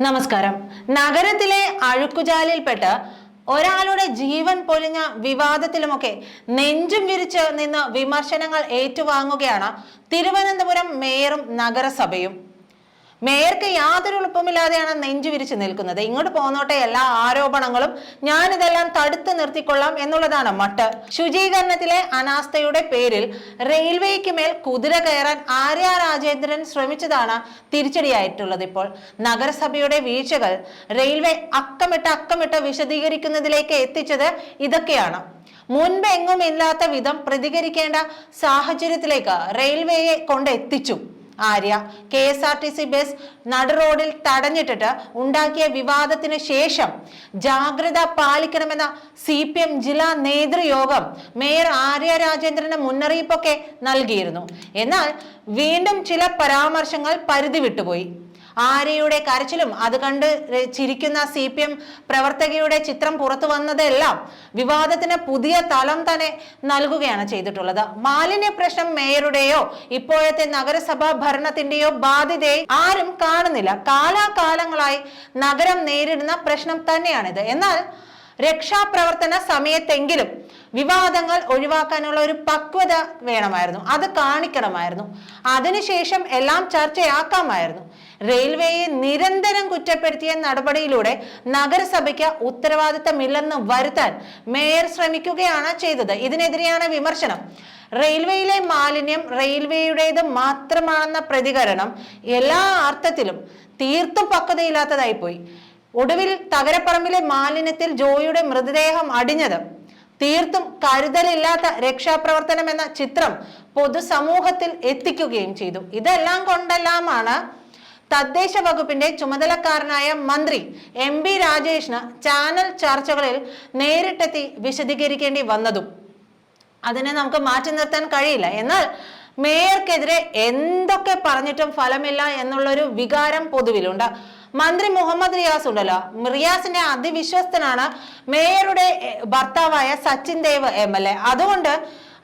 നമസ്കാരം. നഗരത്തിലെ അഴുക്കുചാലിൽപ്പെട്ട് ഒരാളുടെ ജീവൻ പൊലിഞ്ഞ വിവാദത്തിലുമൊക്കെ നെഞ്ചും വിരിച്ച് നിന്ന് വിമർശനങ്ങൾ ഏറ്റുവാങ്ങുകയാണ് തിരുവനന്തപുരം മേയറും നഗരസഭയും. മേയർക്ക് യാതൊരു എളുപ്പമില്ലാതെയാണ് നെഞ്ചു വിരിച്ച് നിൽക്കുന്നത്. ഇങ്ങോട്ട് പോന്നോട്ടെ എല്ലാ ആരോപണങ്ങളും ഞാനിതെല്ലാം തടുത്തു നിർത്തിക്കൊള്ളാം എന്നുള്ളതാണ് മട്ട്. ശുചീകരണത്തിലെ അനാസ്ഥയുടെ പേരിൽ റെയിൽവേക്ക് മേൽ കുതിര കയറാൻ ആര്യ രാജേന്ദ്രൻ ശ്രമിച്ചതാണ് തിരിച്ചടിയായിട്ടുള്ളത് ഇപ്പോൾ. നഗരസഭയുടെ വീഴ്ചകൾ റെയിൽവേ അക്കമിട്ട് അക്കമിട്ട് വിശദീകരിക്കുന്നതിലേക്ക് എത്തിച്ചത് ഇതൊക്കെയാണ്. മുൻപ് എങ്ങും ഇല്ലാത്ത വിധം പ്രതികരിക്കേണ്ട സാഹചര്യത്തിലേക്ക് റെയിൽവേയെ കൊണ്ടെത്തിച്ചു. Arya. K S R T C bus നടുറോഡിൽ തടഞ്ഞിട്ടിട്ട് ഉണ്ടാക്കിയ വിവാദത്തിന് ശേഷം ജാഗ്രത പാലിക്കണമെന്ന സി പി എം ജില്ലാ നേതൃയോഗം മേയർ ആര്യ രാജേന്ദ്രന് മുന്നറിയിപ്പൊക്കെ നൽകിയിരുന്നു. എന്നാൽ വീണ്ടും ചില പരാമർശങ്ങൾ പരിധി വിട്ടുപോയി ആര്യയുടെ കരച്ചിലും അത് കണ്ട് ചിരിക്കുന്ന സി പി എം പ്രവർത്തകയുടെ ചിത്രം പുറത്തു വന്നതെല്ലാം വിവാദത്തിന് പുതിയ തലം തന്നെ നൽകുകയാണ് ചെയ്തിട്ടുള്ളത്. മാലിന്യ പ്രശ്നം മേയറുടെയോ ഇപ്പോഴത്തെ നഗരസഭാ ഭരണത്തിന്റെയോ ബാധ്യതയെ ആരും കാണുന്നില്ല. കാലാകാലങ്ങളായി നഗരം നേരിടുന്ന പ്രശ്നം തന്നെയാണിത്. എന്നാൽ രക്ഷാപ്രവർത്തന സമയത്തെങ്കിലും വിവാദങ്ങൾ ഒഴിവാക്കാനുള്ള ഒരു പക്വത വേണമായിരുന്നു. അത് കാണിക്കണമായിരുന്നു. അതിനുശേഷം എല്ലാം ചർച്ചയാക്കാമായിരുന്നു. റെയിൽവേയെ നിരന്തരം കുറ്റപ്പെടുത്തിയ നടപടിയിലൂടെ നഗരസഭയ്ക്ക് ഉത്തരവാദിത്തമില്ലെന്ന് വരുത്താൻ മേയർ ശ്രമിക്കുകയാണ് ചെയ്തത്. ഇതിനെതിരെയാണ് വിമർശനം. റെയിൽവേയിലെ മാലിന്യം റെയിൽവേയുടേത് മാത്രമാണെന്ന പ്രതികരണം എല്ലാ അർത്ഥത്തിലും തീർത്തും പക്വതയില്ലാത്തതായി പോയി ഒടുവിൽ തകരപ്പറമ്പിലെ മാലിന്യത്തിൽ ജോയിയുടെ മൃതദേഹം അടിഞ്ഞത്. തീർത്തും കരുതലില്ലാത്ത രക്ഷാപ്രവർത്തനം എന്ന ചിത്രം പൊതുസമൂഹത്തിൽ എത്തിക്കുകയും ചെയ്തു. ഇതെല്ലാം കൊണ്ടെല്ലാമാണ് തദ്ദേശ വകുപ്പിന്റെ ചുമതലക്കാരനായ മന്ത്രി എം ബി രാജേഷിന് ചാനൽ ചർച്ചകളിൽ നേരിട്ടെത്തി വിശദീകരിക്കേണ്ടി വന്നതും. അതിനെ നമുക്ക് മാറ്റി നിർത്താൻ കഴിയില്ല. എന്നാൽ മേയർക്കെതിരെ എന്തൊക്കെ പറഞ്ഞിട്ടും ഫലമില്ല എന്നുള്ളൊരു വികാരം പൊതുവിലുണ്ട്. മന്ത്രി മുഹമ്മദ് റിയാസ് ഉണ്ടല്ലോ. റിയാസിന്റെ അതിവിശ്വസ്തനാണ് മേയറുടെ ഭർത്താവായ Sachin Dev M L A. അതുകൊണ്ട്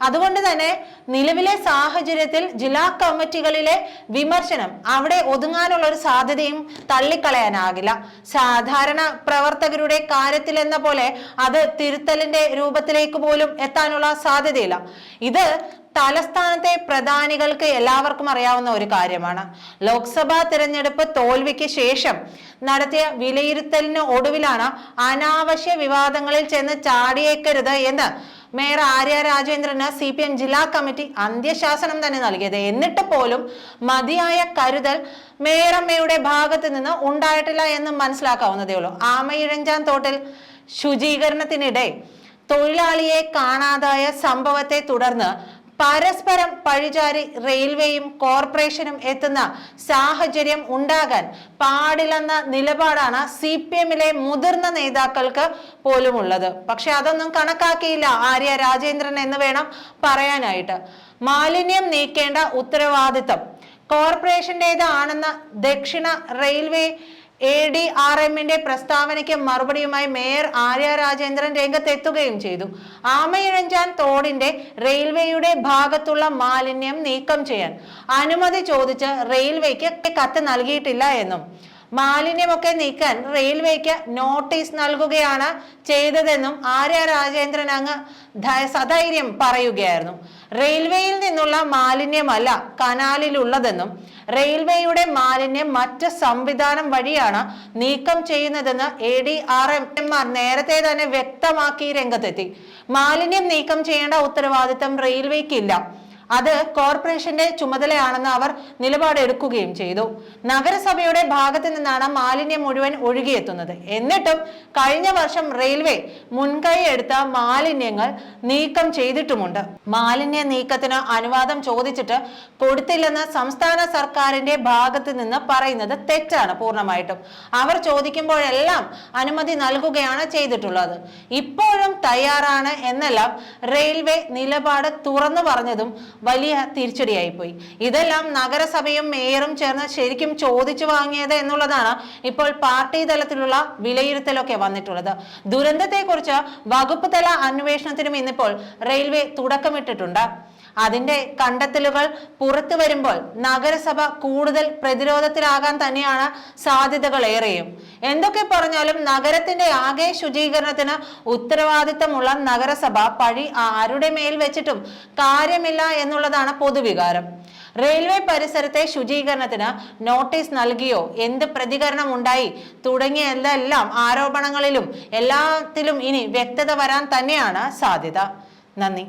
അതുകൊണ്ട് തന്നെ നിലവിലെ സാഹചര്യത്തിൽ ജില്ലാ കമ്മിറ്റികളിലെ വിമർശനം അവിടെ ഒതുങ്ങാനുള്ള ഒരു സാധ്യതയും തള്ളിക്കളയാനാകില്ല. സാധാരണ പ്രവർത്തകരുടെ കാര്യത്തിൽ എന്ന പോലെ അത് തിരുത്തലിന്റെ രൂപത്തിലേക്ക് പോലും എത്താനുള്ള സാധ്യതയില്ല. ഇത് തലസ്ഥാനത്തെ പ്രധാനികൾക്ക് എല്ലാവർക്കും അറിയാവുന്ന ഒരു കാര്യമാണ്. ലോക്സഭാ തിരഞ്ഞെടുപ്പ് തോൽവിക്ക് ശേഷം നടത്തിയ വിലയിരുത്തലിന് ഒടുവിലാണ് അനാവശ്യ വിവാദങ്ങളിൽ ചെന്ന് ചാടിയേക്കരുത് എന്ന് മേയർ ആര്യ രാജേന്ദ്രന് സി പി എം ജില്ലാ കമ്മിറ്റി അന്ത്യശാസനം തന്നെ നൽകിയത്. എന്നിട്ട് പോലും മതിയായ കരുതൽ മേയറമ്മയുടെ ഭാഗത്ത് നിന്ന് ഉണ്ടായിട്ടില്ല എന്ന് മനസ്സിലാക്കാവുന്നതേ ഉള്ളൂ. ആമയിഴഞ്ചാൻ തോട്ടിൽ ശുചീകരണത്തിനിടെ തൊഴിലാളിയെ കാണാതായ സംഭവത്തെ തുടർന്ന് പരസ്പരം പഴിചാരി റെയിൽവേയും കോർപ്പറേഷനും എത്തുന്ന സാഹചര്യം ഉണ്ടാകാൻ പാടില്ലെന്ന നിലപാടാണ് സി പി എമ്മിലെ മുതിർന്ന നേതാക്കൾക്ക് പോലുമുള്ളത്. പക്ഷെ അതൊന്നും കണക്കാക്കിയില്ല. ആര്യ രാജേന്ദ്രൻ എന്ന് വേണം പറയാനായിട്ട്. മാലിന്യം നീക്കേണ്ട ഉത്തരവാദിത്തം കോർപ്പറേഷന്റെതാണെന്ന് ദക്ഷിണ റെയിൽവേ എ ഡി ആർ എമ്മിന്റെ പ്രസ്താവനയ്ക്ക് മറുപടിയുമായി മേയർ ആര്യ രാജേന്ദ്രൻ രംഗത്തെത്തുകയും ചെയ്തു. ആമയിഴഞ്ചാൻ തോടിന്റെ റെയിൽവേയുടെ ഭാഗത്തുള്ള മാലിന്യം നീക്കം ചെയ്യാൻ അനുമതി ചോദിച്ച് റെയിൽവേക്ക് കത്ത് നൽകിയിട്ടില്ല എന്നും. മാലിന്യമൊക്കെ നീക്കാൻ റെയിൽവേക്ക് നോട്ടീസ് നൽകുകയാണ് ചെയ്തതെന്നും ആര്യ രാജേന്ദ്രൻ അങ്ങ് സധൈര്യം പറയുകയായിരുന്നു. റെയിൽവേയിൽ നിന്നുള്ള മാലിന്യമല്ല കനാലിലുള്ളതെന്നും റെയിൽവേയുടെ മാലിന്യം മറ്റ് സംവിധാനം വഴിയാണ് നീക്കം ചെയ്യുന്നതെന്ന് എ ഡി ആർ എം മാർ നേരത്തെ തന്നെ വ്യക്തമാക്കി രംഗത്തെത്തി. മാലിന്യം നീക്കം ചെയ്യേണ്ട ഉത്തരവാദിത്തം റെയിൽവേക്കില്ല. അത് കോർപ്പറേഷന്റെ ചുമതലയാണെന്ന് അവർ നിലപാടെടുക്കുകയും ചെയ്തു. നഗരസഭയുടെ ഭാഗത്ത് നിന്നാണ് മാലിന്യം മുഴുവൻ ഒഴുകിയെത്തുന്നത്. എന്നിട്ടും കഴിഞ്ഞ വർഷം റെയിൽവേ മുൻകൈ എടുത്ത മാലിന്യങ്ങൾ നീക്കം ചെയ്തിട്ടുമുണ്ട്. മാലിന്യ നീക്കത്തിന് അനുവാദം ചോദിച്ചിട്ട് കൊടുത്തില്ലെന്ന് സംസ്ഥാന സർക്കാരിന്റെ ഭാഗത്ത് നിന്ന് പറയുന്നത് തെറ്റാണ് പൂർണമായിട്ടും. അവർ ചോദിക്കുമ്പോഴെല്ലാം അനുമതി നൽകുകയാണ് ചെയ്തിട്ടുള്ളത്. ഇപ്പോഴും തയ്യാറാണ് എന്നെല്ലാം റെയിൽവേ നിലപാട് തുറന്നു പറഞ്ഞതും വലിയ തിരിച്ചടിയായി പോയി ഇതെല്ലാം നഗരസഭയും മേയറും ചേർന്ന് ശരിക്കും ചോദിച്ചു വാങ്ങിയത് എന്നുള്ളതാണ് ഇപ്പോൾ പാർട്ടി തലത്തിലുള്ള വിലയിരുത്തലൊക്കെ വന്നിട്ടുള്ളത്. ദുരന്തത്തെക്കുറിച്ച് വകുപ്പ് തല അന്വേഷണത്തിനും ഇന്നിപ്പോൾ റെയിൽവേ തുടക്കമിട്ടിട്ടുണ്ട്. അതിന്റെ കണ്ടെത്തലുകൾ പുറത്തു വരുമ്പോൾ നഗരസഭ കൂടുതൽ പ്രതിരോധത്തിലാകാൻ തന്നെയാണ് സാധ്യതകൾ ഏറെയും എന്തൊക്കെ പറഞ്ഞാലും നഗരത്തിന്റെ ആകെ ശുചീകരണത്തിന് ഉത്തരവാദിത്തമുള്ള നഗരസഭ പഴി ആരുടെ മേൽ വെച്ചിട്ടും കാര്യമില്ല എന്നുള്ളതാണ് പൊതുവികാരം. റെയിൽവേ പരിസരത്തെ ശുചീകരണത്തിന് നോട്ടീസ് നൽകിയോ? എന്ത് പ്രതികരണം ഉണ്ടായി തുടങ്ങിയ എന്തെല്ലാം ആരോപണങ്ങളിലും എല്ലാത്തിലും ഇനി വ്യക്തത വരാൻ തന്നെയാണ് സാധ്യത. നന്ദി.